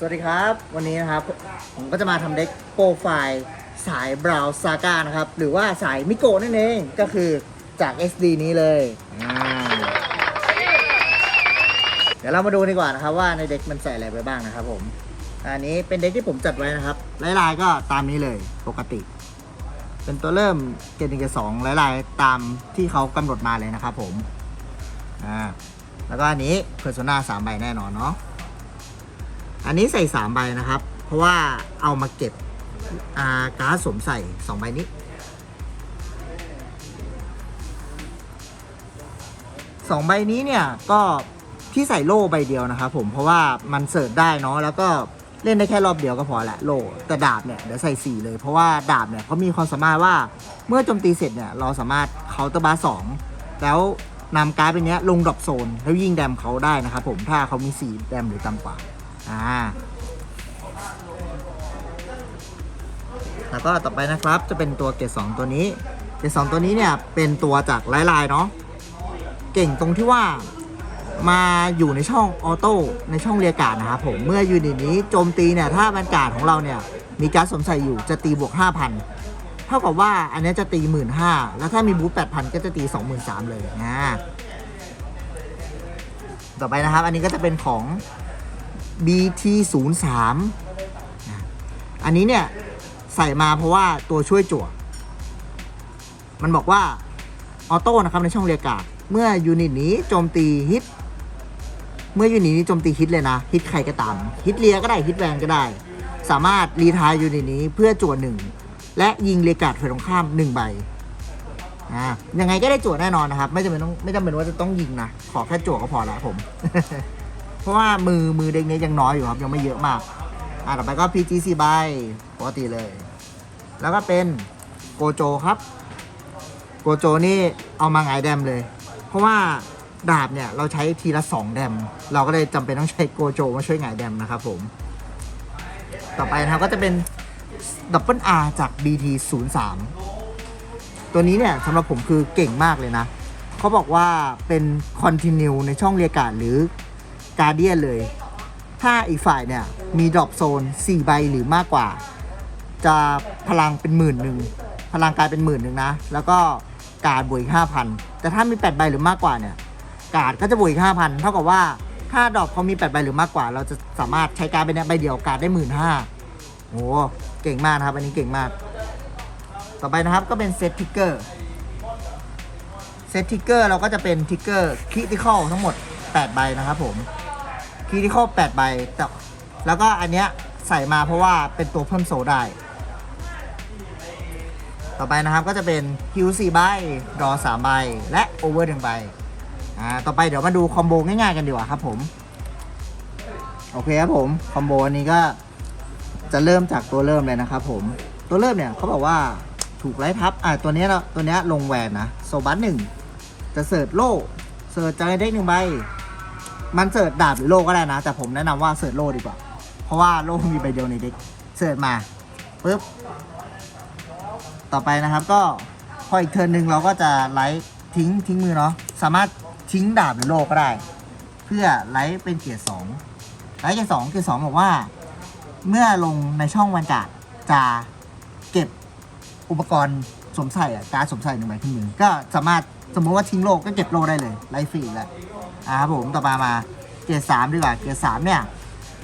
สวัสดีครับ วันนี้นะครับ ผมก็จะมาทำเด็กโปรไฟล์สายบราวซาก้านะครับ หรือว่าสายมิโกะนั่นเองก็คือจาก SD นี้เลยอ่าเดี๋ยวเรามาดูดีกว่านะครับ ว่าในเด็กมันใส่อะไรไปบ้างนะครับผม อันนี้เป็นเด็กที่ผมจัดไว้นะครับลายๆก็ตามนี้เลยปกติ เป็นตัวเริ่มเกณฑ์หนึ่งเกณฑ์สองลายๆตามที่เขากำหนดมาเลยนะครับผมอ่าแล้วก็อันนี้เพอร์โซนาสามใบแน่นอนเนาะ อันนี้ใส่สามใบนะครับ เพราะว่าเอามาเก็บอาการ์ดสวมใส่สองใบนี้สองใบนี้เนี่ยก็ที่ใส่โล่ใบเดียวนะครับผมเพราะว่ามันเสิร์ชได้เนาะแล้วก็เล่นได้แค่รอบเดียวก็พอแหละโล่แต่ดาบเนี่ยเดี๋ยวใส่สีเลยเพราะว่าดาบเนี่ยเขามีความสามารถว่าเมื่อโจมตีเสร็จเนี่ยเราสามารถเคาน์เตอร์บาร์สองแล้วนำการ์ดเป็นเนี้ยลงดรอปโซน แล้วยิงแดมเขาได้นะครับผมถ้าเขามีสีแดมหรือต่ำกว่า อ่า แล้วก็ต่อไปนะครับจะเป็นตัวเกรดสองตัวนี้ เกรดสองตัวนี้เนี่ยเป็นตัวจากลน์ไลน์เนาะ เก่งตรงที่ว่ามาอยู่ในช่องออโต้ในช่องเรียการดนะครับผม เมื่อยูนิตนี้โจมตีเนี่ยถ้าบรรการดของเราเนี่ยมีการสวมใส่อยู่จะตีบวก 5,000 เท่ากับว่าอันนี้จะตี 1 5ื่นแล้วถ้ามีบูท8,000 ก็จะตี 23,000 เลยนะต่อไปนะครับ อันนี้ก็จะเป็นของ BT 0 3 อันนี้เนี่ย ใส่มาเพราะว่าตัวช่วยจั่ว มันบอกว่า ออโต้นะครับในช่องเรียกาเมื่อยูนิตนี้โจมตีฮิต เมื่อยูนิตนี้โจมตีฮิตเลยนะ ฮิตใครก็ตาม ฮิตเลียก็ได้ ฮิตแวนก็ได้ สามารถรีทายยูนิตนี้เพื่อจั่วหนึ่ง และยิงเรียการ์ดฝ่ายตรงข้ามหนึ่งใบอ่ายังไงก็ได้จั่วแน่นอนนะครับ ไม่จำเป็นต้องไม่จำเป็นว่าจะต้องยิงนะ ขอแค่จั่วก็พอแล้วผม เพราะว่ามือมือเด็กนี้ยังน้อยอยู่ครับ ยังไม่เยอะมาก อ่าต่อไปก็ PGC ใบปกติเลย แล้วก็เป็นโกโจครับ โกโจนี่เอามาหงแดมเลย เพราะว่าดาบเนี่ยเราใช้ทีละ 2 แดม เราก็เลยจำเป็นต้องใช้โกโจมาช่วยหงแดมนะครับผม ต่อไปนะครับก็จะเป็นดับเบิล R จาก BT 0 3ตัวนี้เนี่ยสำหรับผมคือเก่งมากเลยนะ เขาบอกว่าเป็นคอนติเนียในช่องเรียการดหรือ การเดียนเลย ถ้าอีกฝ่ายเนี่ย มีดรอปโซน 4 ใบหรือมากกว่า จะพลังเป็นหมื่นหนึ่งพลังกลายเป็นหมื่นหนึ่งนะ แล้วก็การดบวกอีกห้าพันแต่ถ้ามี 8 ใบหรือมากกว่าเนี่ย การดก็จะบวกอีกห้าพันเท่ากับว่าถ้าดรอปเขามี 8 ใบหรือมากกว่า เราจะสามารถใช้การดเป็นใบเดียวการดได้หมื่นห้าโอ้เก่งมากนะครับ อันนี้เก่งมาก ต่อไปนะครับก็เป็นเซตทิกเกอร์ เซตทิกเกอร์เราก็จะเป็นทิกเกอร์คริติคอลทั้งหมด 8 ใบนะครับผม คริติคอล8ใบแต่แล้วก็อันเนี้ยใส่มาเพราะว่าเป็นตัวเพิ่มโซได้ ต่อไปนะครับก็จะเป็นฮิว4ใบรอ3ใบ และโอเวอร์1ใบอ่าต่อไปเดี๋ยวมาดูคอมโบง่ายๆกันดีกว่าครับผม โอเคครับผม คอมโบอันนี้ก็จะเริ่มจากตัวเริ่มเลยนะครับผมตัวเริ่มเนี่ยเขาบอกว่าถูกไล่ทับ อ่าตัวเนี้ยเราตัวเนี้ยลงแหวนนะ โซบัสหนึ่งจะเสิร์ชโล่เสิร์ชใจได้หนึ่งใบ มันเสิร์ชดาบหรือโล่ก็ได้นะ แต่ผมแนะนำว่าเสิร์ชโล่ดีกว่า เพราะว่าโล่มีใบเดียวในเด็กเสิร์ชมาปุ๊บต่อไปนะครับก็พออีกเทิร์นหนึ่งเราก็จะไลท์ทิ้งทิ้งมือเนาะสามารถทิ้งดาบหรือโล่ก็ได้ เพื่อไลท์เป็นเกียร์สองไลท์เกียร์สองเกียร์สองบอกว่า เมื่อลงในช่องวันกาดจะเก็บอุปกรณ์สวมใส่อะการสวมใส่หนึ่งใบขึ้นมือก็สามารถ สมมติว่าทิ้งโลกก็เก็บโลได้เลยไลฟ์ฟรีแล้วอ่าครับผมต่อมามาเกียร์สามดีกว่าเกียร์สามเนี่ย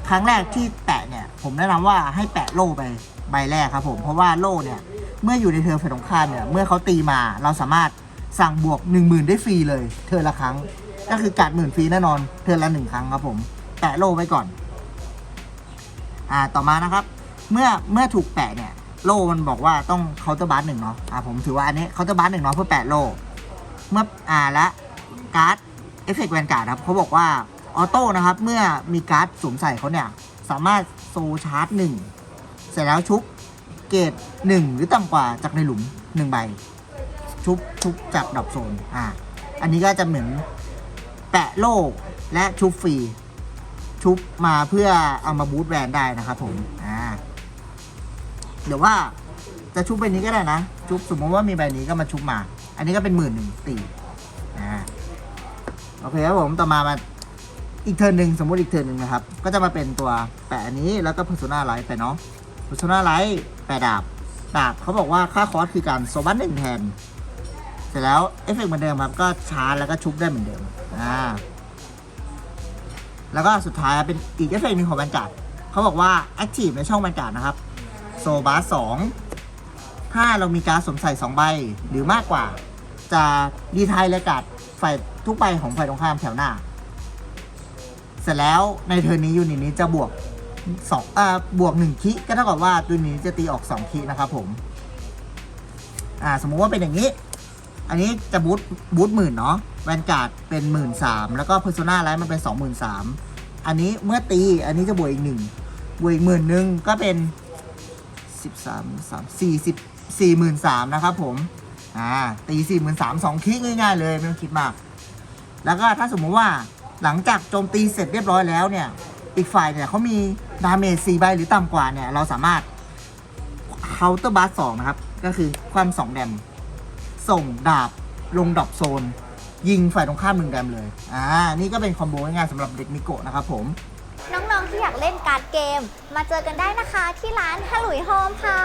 ครั้งแรกที่แปะเนี่ย ผมแนะนำว่าให้แปะโล่ไปใบแรกครับผมเพราะว่าโล่เนี่ยเมื่ออยู่ในเทอร์นฝ่ายตรงข้ามเนี่ยเมื่อเขาตีมาเราสามารถสั่งบวก 1 0,000 ได้ฟรีเลย เทอร์ละครั้ง ก็คือการหมื่นฟรีแน่นอน เทอร์ละหนึ่งครั้งครับผมแปะโล่ไว้ก่อนอ่าต่อมานะครับ เมื่อเมื่อถูกแปะเนี่ยโล่มันบอกว่าต้องเคาน์เตอร์บัสหนึ่งเนาะอ่าผมถือว่าอันนี้เคาน์เตอร์บัสหนึ่งเนาะเพื่อแปะโล่ เมื่ออ่าและการ์ดเอฟเฟกต์แวนการ์ดครับเขาบอกว่าออโต้นะครับ เมื่อมีการ์ดสวมใส่เขาเนี่ย สามารถโซชาร์จหนึ่งเสร็จแล้วชุบเกรดหนึ่งหรือต่ำกว่าจากในหลุมหนึ่งใบ ชุบชุบจากดรอปโซนอ่าอันนี้ก็จะเหมือนแปะโล่และชุบฟรีชุบมาเพื่อเอามาบูทแวนได้นะครับผมอ่าเดี๋ยวว่าจะชุบใบนี้ก็ได้นะ ชุบสมมติว่ามีใบนี้ก็มาชุบมา อันนี้ก็เป็นหมื่นหนึ่งตีอ่าโอเคครับผมต่อมามาอีกเทิร์นหนึ่งสมมติอีกเทิร์นหนึ่งนะครับ ก็จะมาเป็นตัวแปะอันนี้แล้วก็ Persona Light ไปเนาะ Persona Light แปะดาบดาบเขาบอกว่าค่าคอสคือการโซบัสหนึ่งแทนเสร็จแล้วเอฟเฟกต์เหมือนเดิมครับก็ชาร์จแล้วก็ชุบได้เหมือนเดิมอ่าแล้วก็สุดท้ายเป็นอีกเอฟเฟกต์หนึ่งของบรรกาศเขาบอกว่า Active ในช่องบรรกาศนะครับโซบาสอง ถ้าเรามีการดสวมใส่2ใบหรือมากกว่า จะดีไทายและการ์ดฝ่ายทุกใบของฝ่ายตรงข้ามแถวหน้า เสร็จแล้วในเทอร์นี้ยูนิตนี้จะบวกสองอ่าบวกหนึ่งคิก็เท่ากับว่าตัวนี้จะตีออกสองคินะครับผม อ่าสมมุติว่าเป็นอย่างนี้ อันนี้จะบูทบูทหมื่นเนาะแวนการ์ดเป็นหมื่นสามแล้วก็เพอร์โซนาไลท์มันเป็นสองหมื่นสามอันนี้เมื่อตีอันนี้จะบวกอีกหนึ่งบวกอีกหมื่นหนึ่งก็เป็นสิบสามสามสี่สิบ สี่หมื่นสามนะครับผมอ่าตีสี่หมื่นสามสองคลิกง่ายๆเลยไม่ต้องคิดมาก แล้วก็ถ้าสมมุติว่าหลังจากโจมตีเสร็จเรียบร้อยแล้วเนี่ย อีกฝ่ายเนี่ยเขามีดาเมจ4ใบหรือต่ำกว่าเนี่ย เราสามารถเคาน์เตอร์บาร์สองนะครับ ก็คือความสองแดม ส่งดาบลงดอปโซน ยิงฝ่ายตรงข้ามหนึ่งแดมเลยอ่านี่ก็เป็นคอมโบง่ายๆสำหรับเด็กนิโกะนะครับผม น้องๆที่อยากเล่นการ์ดเกม มาเจอกันได้นะคะที่ร้านฮลุยโฮมค่ะ